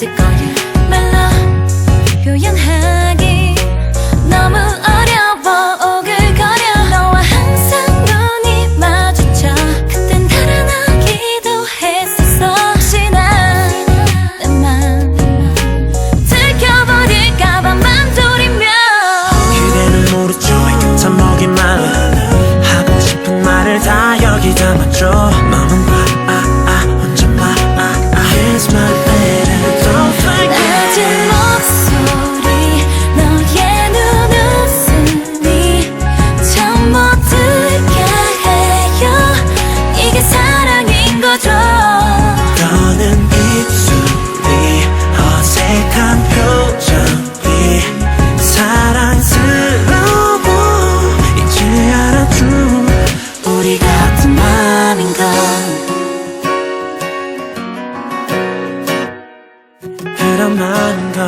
se. 위험한 걸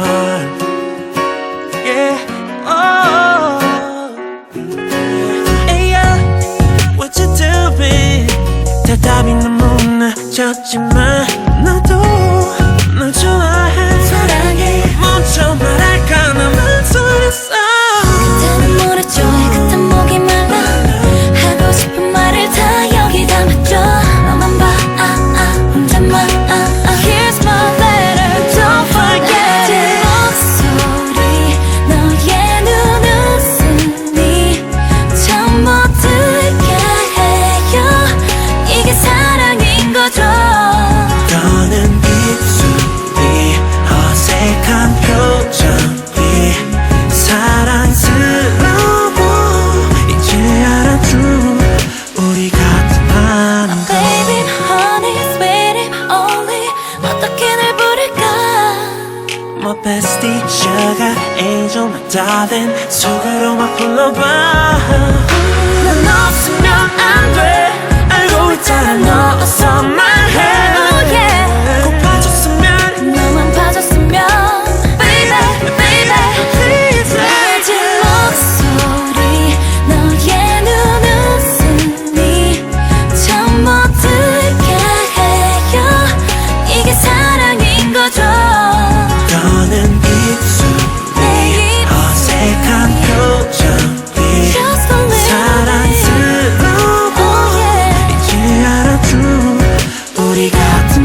Yeah, oh Hey, yeah, what you doing? 대답이 your best teacher가 angel my darling 속으로 막 불러봐 got to